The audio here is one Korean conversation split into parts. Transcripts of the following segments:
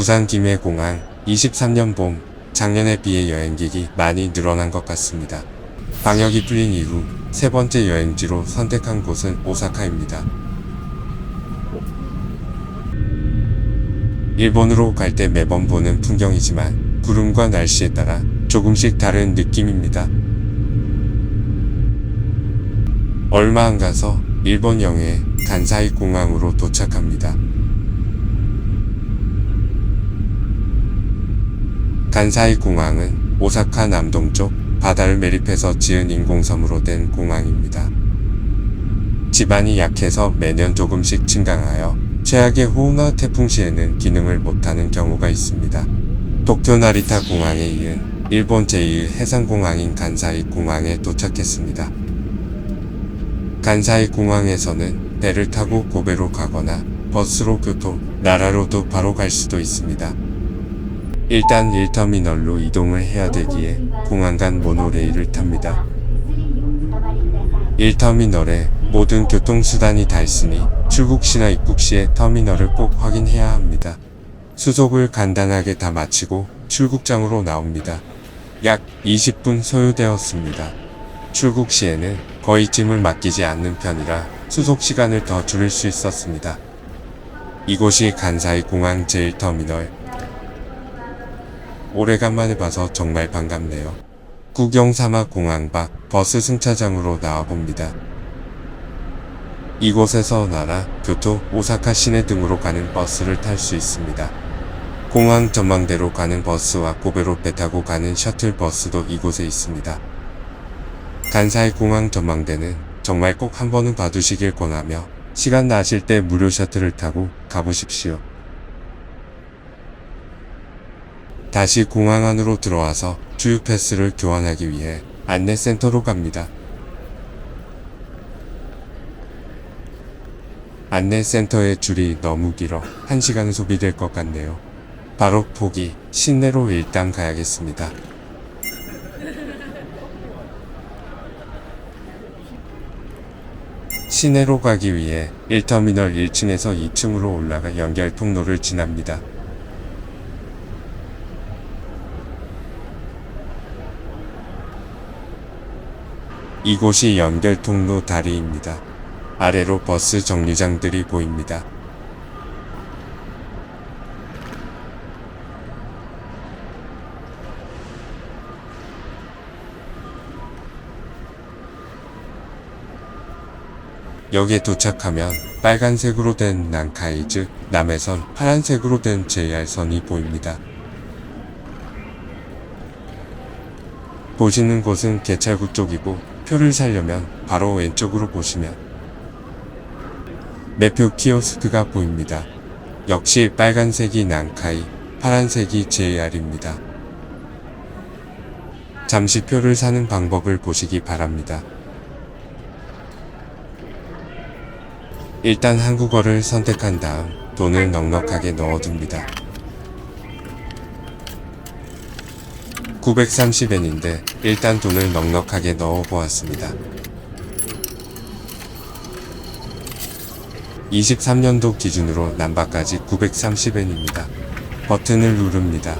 부산 김해공항 23년 봄 작년에 비해 여행객이 많이 늘어난 것 같습니다. 방역이 풀린 이후 세 번째 여행지로 선택한 곳은 오사카입니다. 일본으로 갈 때 매번 보는 풍경이지만 구름과 날씨에 따라 조금씩 다른 느낌입니다. 얼마 안 가서 일본 영해 간사이 공항으로 도착합니다. 간사이 공항은 오사카 남동쪽 바다를 매립해서 지은 인공섬으로 된 공항입니다. 지반이 약해서 매년 조금씩 증강하여 최악의 호우나 태풍 시에는 기능을 못하는 경우가 있습니다. 도쿄 나리타 공항에 이은 일본 제2 해상공항인 간사이 공항에 도착했습니다. 간사이 공항에서는 배를 타고 고베로 가거나 버스로 교토, 나라로도 바로 갈 수도 있습니다. 일단 1터미널로 이동을 해야 되기에 공항 간 모노레일을 탑니다. 1터미널에 모든 교통수단이 다 있으니 출국 시나 입국 시에 터미널을 꼭 확인해야 합니다. 수속을 간단하게 다 마치고 출국장으로 나옵니다. 약 20분 소요되었습니다. 출국 시에는 거의 짐을 맡기지 않는 편이라 수속 시간을 더 줄일 수 있었습니다. 이곳이 간사이 공항 제1터미널. 오래간만에 봐서 정말 반갑네요. 구경삼아 공항 밖 버스 승차장으로 나와봅니다. 이곳에서 나라, 교토, 오사카 시내 등으로 가는 버스를 탈 수 있습니다. 공항 전망대로 가는 버스와 고베로 배 타고 가는 셔틀 버스도 이곳에 있습니다. 간사이 공항 전망대는 정말 꼭 한 번은 봐두시길 권하며 시간 나실 때 무료 셔틀을 타고 가보십시오. 다시 공항 안으로 들어와서 주유 패스를 교환하기 위해 안내센터로 갑니다. 안내센터의 줄이 너무 길어 1시간 소비될 것 같네요. 바로 포기, 시내로 일단 가야겠습니다. 시내로 가기 위해 1터미널 1층에서 2층으로 올라가 연결 통로를 지납니다. 이곳이 연결 통로 다리입니다. 아래로 버스 정류장들이 보입니다. 역에 도착하면 빨간색으로 된 난카이 즉 남해선 파란색으로 된 JR선이 보입니다. 보시는 곳은 개찰구 쪽이고 표를 사려면 바로 왼쪽으로 보시면 매표 키오스크가 보입니다. 역시 빨간색이 난카이, 파란색이 JR입니다. 잠시 표를 사는 방법을 보시기 바랍니다. 일단 한국어를 선택한 다음 돈을 넉넉하게 넣어둡니다. 930엔인데 일단 돈을 넉넉하게 넣어 보았습니다. 23년도 기준으로 남바까지 930엔입니다. 버튼을 누릅니다.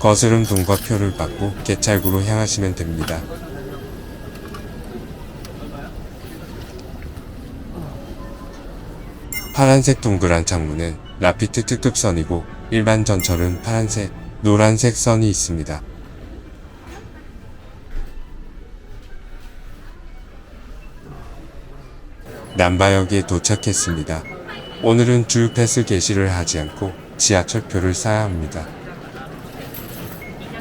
거스름 돈과 표를 받고 개찰구로 향하시면 됩니다. 파란색 동그란 창문은 라피트 특급선이고 일반 전철은 파란색, 노란색 선이 있습니다. 남바역에 도착했습니다. 오늘은 줄 패스 게시를 하지 않고 지하철표를 사야 합니다.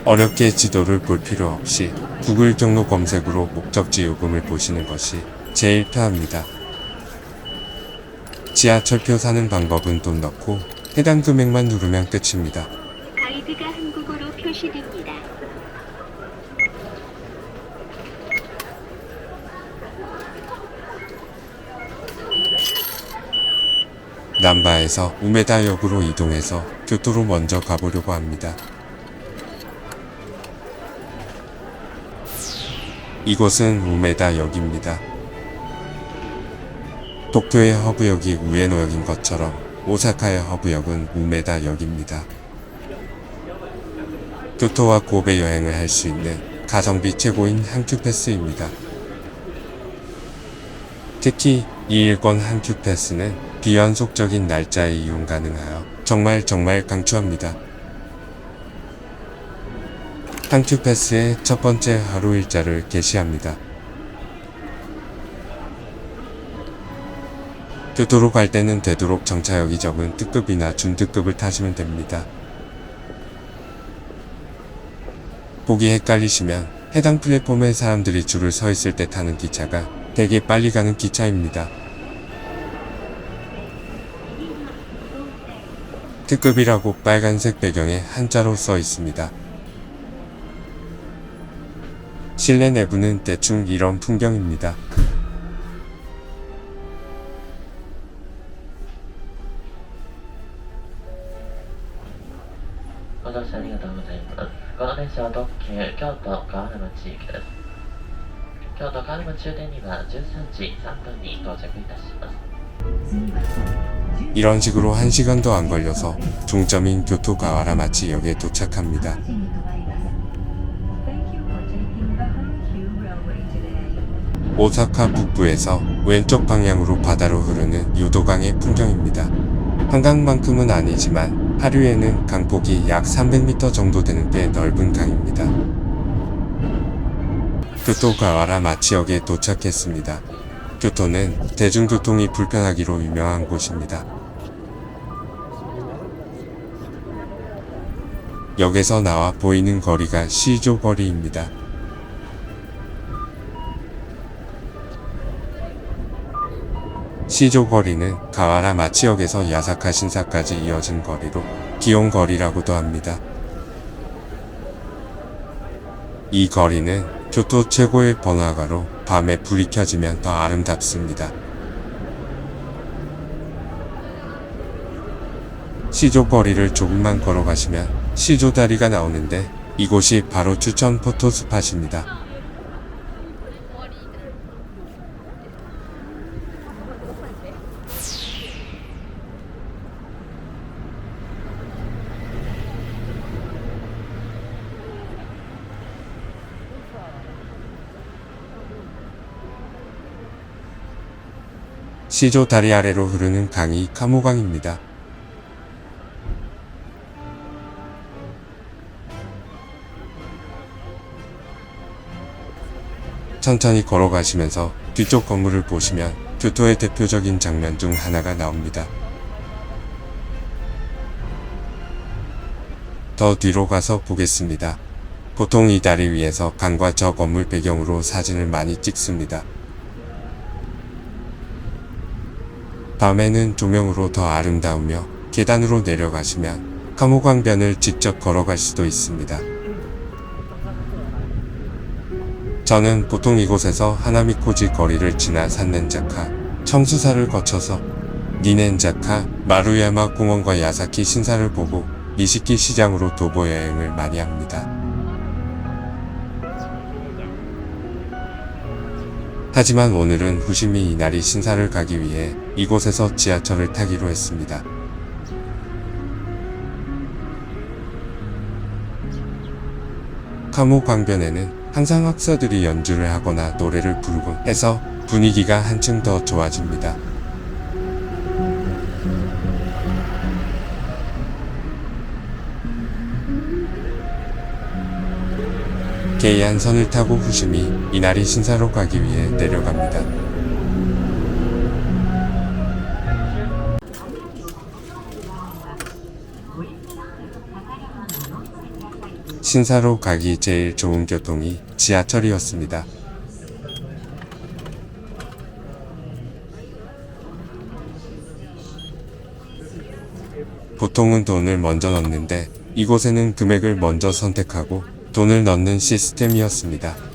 어렵게 지도를 볼 필요 없이 구글 경로 검색으로 목적지 요금을 보시는 것이 제일 편합니다. 지하철표 사는 방법은 돈 넣고 해당 금액만 누르면 끝입니다. 가이드가 한국어로 표시됩니다. 남바에서 우메다역으로 이동해서 교토로 먼저 가보려고 합니다. 이곳은 우메다역입니다. 도쿄의 허브역이 우에노역인 것처럼 오사카의 허브역은 우메다역입니다. 교토와 고베 여행을 할 수 있는 가성비 최고인 한큐 패스입니다. 특히 이 일권 한큐 패스는 비연속적인 날짜에 이용 가능하여 정말 정말 강추합니다. 한큐 패스의 첫 번째 하루 일자를 게시합니다. 교토로 갈 때는 되도록 정차역이 적은 특급이나 준특급을 타시면 됩니다. 보기 헷갈리시면 해당 플랫폼에 사람들이 줄을 서 있을 때 타는 기차가 되게 빨리 가는 기차입니다. 특급이라고 빨간색 배경에 한자로 써 있습니다. 실내 내부는 대충 이런 풍경입니다. 화장실 아니가 나오다 ざいます。この電車は特急京都川沼地域です。京都川沼終点には13時3分に到着いたします。 이런 식으로 1시간도 안 걸려서 종점인 교토 가와라 마치역에 도착합니다. Thank you for taking the Hankyu Railway today. 오사카 북부에서 왼쪽 방향으로 바다로 흐르는 유도강의 풍경입니다. 한강만큼은 아니지만 하류에는 강폭이 약 300m 정도 되는 꽤 넓은 강입니다. 교토 가와라 마치역에 도착했습니다. 교토는 대중교통이 불편하기로 유명한 곳입니다. 역에서 나와 보이는 거리가 시조 거리입니다. 시조 거리는 가와라 마치역에서 야사카 신사까지 이어진 거리로 기온 거리라고도 합니다. 이 거리는 교토 최고의 번화가로 밤에 불이 켜지면 더 아름답습니다. 시조 거리를 조금만 걸어가시면 시조 다리가 나오는데 이곳이 바로 추천 포토 스팟입니다. 시조 다리 아래로 흐르는 강이 카모강입니다. 천천히 걸어가시면서 뒤쪽 건물을 보시면 교토의 대표적인 장면 중 하나가 나옵니다. 더 뒤로 가서 보겠습니다. 보통 이 다리 위에서 강과 저 건물 배경으로 사진을 많이 찍습니다. 밤에는 조명으로 더 아름다우며 계단으로 내려가시면 카모강변을 직접 걸어갈 수도 있습니다. 저는 보통 이곳에서 하나미코지 거리를 지나 산넨자카, 청수사를 거쳐서 니넨자카, 마루야마 공원과 야사키 신사를 보고 니시키 시장으로 도보 여행을 많이 합니다. 하지만 오늘은 후시미 이나리 신사를 가기 위해 이곳에서 지하철을 타기로 했습니다. 카모 강변에는 항상 학사들이 연주를 하거나 노래를 부르곤 해서 분위기가 한층 더 좋아집니다. 계이안선을 타고 후심이 이나리 신사로 가기 위해 내려갑니다. 신사로 가기 제일 좋은 교통이 지하철이었습니다. 보통은 돈을 먼저 넣는데 이곳에는 금액을 먼저 선택하고 돈을 넣는 시스템이었습니다.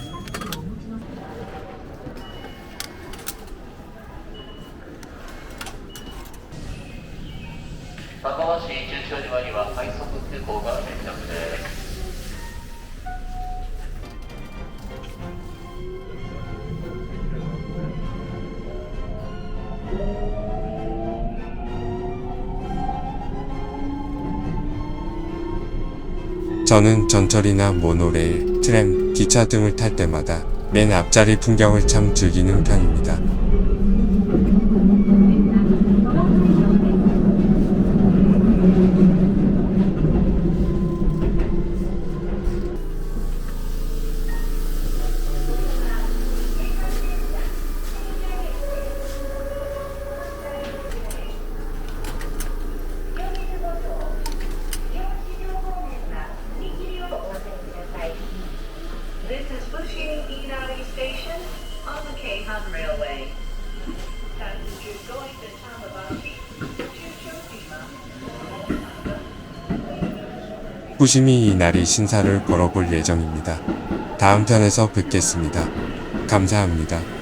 저는 전철이나 모노레일, 트램, 기차 등을 탈 때마다 맨 앞자리 풍경을 참 즐기는 편입니다. 후시미 이날이 신사를 걸어볼 예정입니다. 다음 편에서 뵙겠습니다. 감사합니다.